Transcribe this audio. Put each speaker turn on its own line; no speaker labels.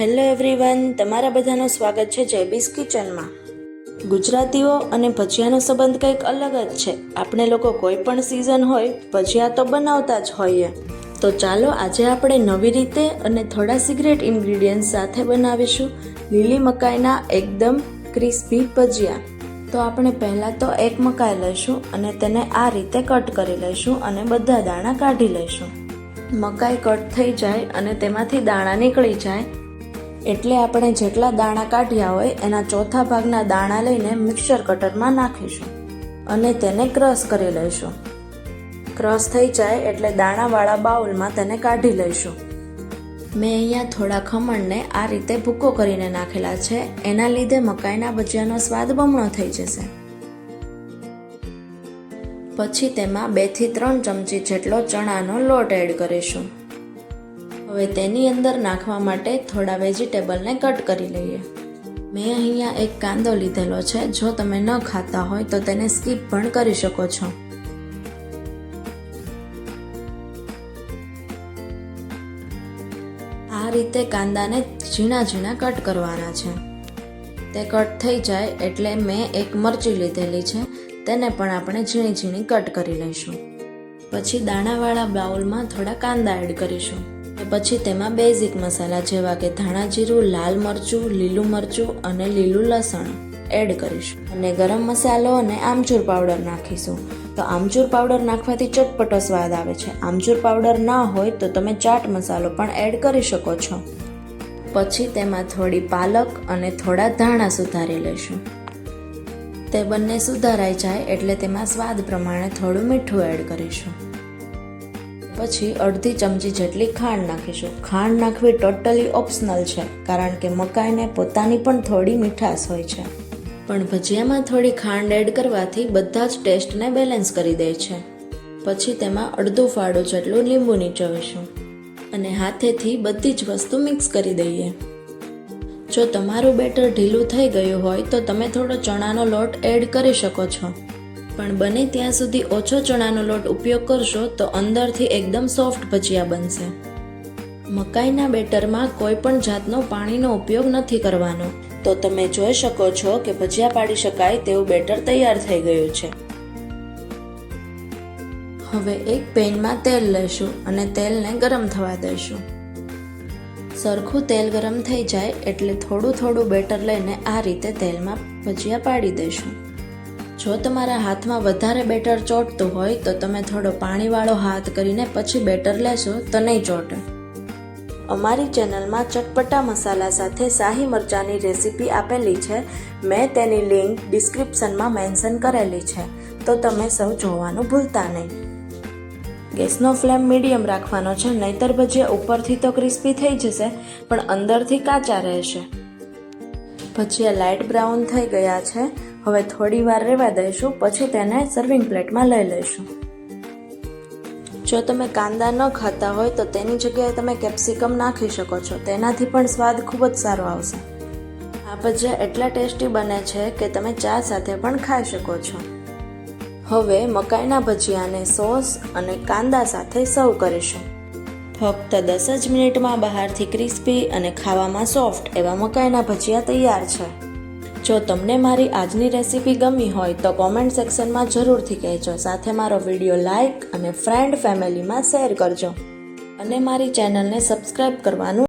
Hello everyone, તમારા બધાનું સ્વાગત છે જયબીસ કિચનમાં. ગુજરાતીઓ અને ભજીયાનો સંબંધ કંઈક અલગ જ છે. આપણે લોકો કોઈ પણ સિઝન હોય, ભજીયા તો બનાવતા જ હોઈએ. તો ચાલો આજે આપણે નવી રીતે અને થોડા સિગરેટ ઇન્ગ્રીડિયન્ટ સાથે બનાવીશું. લીલી મકાઈના એકદમ ક્રિસ્પી ભજીયા. તો આપણે પહેલાં તો એક મકાઈ લઈશું અને તેને આ રીતે કટ કરી લઈશું અને બધા દાણા કાઢી લઈશું. મકાઈ કટ થઈ જાય અને તેમાંથી દાણા નીકળી જાય. એટલે આપણે જેટલા દાણા કાઢ્યા હોય એના ચોથા ભાગના દાણા લઈને મિક્સર કટરમાં નાખીશું અને તેને ક્રશ કરી લઈશું. ક્રશ થઈ જાય એટલે દાણાવાળા બાઉલમાં તેને કાઢી લઈશું. મેં અહીંયા થોડા ખમણને આ રીતે ભૂકો કરીને નાખેલા છે. એના લીધે મકાઈના ભજીયાનો સ્વાદ બમણો થઈ જશે. પછી તેમાં બેથી ત્રણ ચમચી જેટલો ચણાનો લોટ એડ કરીશું. હવે તેની અંદર નાખવા માટે થોડા વેજીટેબલને કટ કરી લઈએ. મેં અહીંયા એક કાંદો લીધેલો છે. જો તમે ન ખાતા હોય તો તેને સ્કીપ પણ કરી શકો છો. આ રીતે કાંદાને ઝીણા ઝીણા કટ કરવાના છે. તે કટ થઈ જાય એટલે મેં એક મરચી લીધેલી છે. તેને પણ આપણે ઝીણી ઝીણી કટ કરી લઈશું. પછી દાણાવાળા બાઉલમાં થોડા કાંદા એડ કરીશું. પછી તેમાં બેઝિક મસાલા જેવા કે ધાણા જીરું, લાલ મરચું, લીલું મરચું અને લીલું લસણ એડ કરીશું. અને ગરમ મસાલો અને આમચૂર પાવડર નાખીશું. તો આમચૂર પાવડર નાખવાથી ચટપટો સ્વાદ આવે છે. આમચૂર પાવડર ના હોય તો તમે ચાટ મસાલો પણ એડ કરી શકો છો. પછી તેમાં થોડી પાલક અને થોડા ધાણા સુધારી લઈશું. તે બંને સુધારાઈ જાય એટલે તેમાં સ્વાદ પ્રમાણે થોડું મીઠું એડ કરીશું. પછી અડધી ચમચી જેટલી ખાંડ નાખીશું. ખાંડ નાખવી ટોટલી ઓપ્શનલ છે, કારણ કે મકાઈને પોતાની પણ થોડી મીઠાશ હોય છે. પણ ભજીયામાં થોડી ખાંડ એડ કરવાથી બધા જ ટેસ્ટને બેલેન્સ કરી દે છે. પછી તેમાં અડધું ફાળું જેટલું લીંબુ નીચવીશું. અને હાથેથી બધી જ વસ્તુ મિક્સ કરી દઈએ. જો તમારું બેટર ઢીલું થઈ ગયું હોય તો તમે થોડો ચણાનો લોટ એડ કરી શકો છો. પણ બને ત્યાં સુધી ઓછો ચણાનો લોટ ઉપયોગ કરશો તો અંદરથી એકદમ સોફ્ટ ભજીયા બનશે. મકાઈના બેટરમાં કોઈ પણ જાતનો પાણીનો ઉપયોગ નથી કરવાનો. તો તમે જોઈ શકો છો કે ભજીયા પાડી શકાય તેવું બેટર તૈયાર થઈ ગયું છે. હવે એક પેનમાં તેલ લઈશું અને તેલને ગરમ થવા દઈશું. સરખું તેલ ગરમ થઈ જાય એટલે થોડું થોડું બેટર લઈને આ રીતે તેલમાં ભજીયા પાડી દઈશું. જો તમારા હાથમાં વધારે બેટર ચોટતું હોય તો તમે થોડો પાણીવાળો હાથ કરીને પછી બેટર લેશો તો નહીં ચોટે. અમારી ચેનલમાં ચટપટા મસાલા સાથે શાહી મરચાંની રેસીપી આપેલી છે. મેં તેની લિંક ડિસ્ક્રિપ્શનમાં મેન્શન કરેલી છે. તો તમે સૌ જોવાનું ભૂલતા નહીં. ગેસનો ફ્લેમ મીડિયમ રાખવાનો છે, નહીતર ભજીયા ઉપરથી તો ક્રિસ્પી થઈ જશે, પણ અંદરથી કાચા રહેશે. ભજીયા લાઇટ બ્રાઉન થઈ ગયા છે. હવે થોડી વાર રહેવા દઈશું, પછી તેને સર્વિંગ પ્લેટમાં લઈ લઈશું. જો તમે કાંદા ન ખાતા હોય તો તેની જગ્યાએ તમે કેપ્સિકમ નાખી શકો છો. તેનાથી પણ સ્વાદ ખૂબ જ સારો આવશે. આ ભજીયા એટલા ટેસ્ટી બને છે કે તમે ચા સાથે પણ ખાઈ શકો છો. હવે મકાઈના ભજીયાને સોસ અને કાંદા સાથે સર્વ કરીશું. ફક્ત દસ જ મિનિટમાં બહારથી ક્રિસ્પી અને ખાવામાં સોફ્ટ એવા મકાઈના ભજીયા તૈયાર છે. જો તમને મારી આજની રેસીપી ગમી હોય તો કોમેન્ટ સેક્શનમાં જરૂરથી કહેજો. સાથે મારો વીડિયો લાઇક અને ફ્રેન્ડ ફેમિલીમાં શેર કરજો. અને મારી ચેનલને સબસ્ક્રાઈબ કરવાનું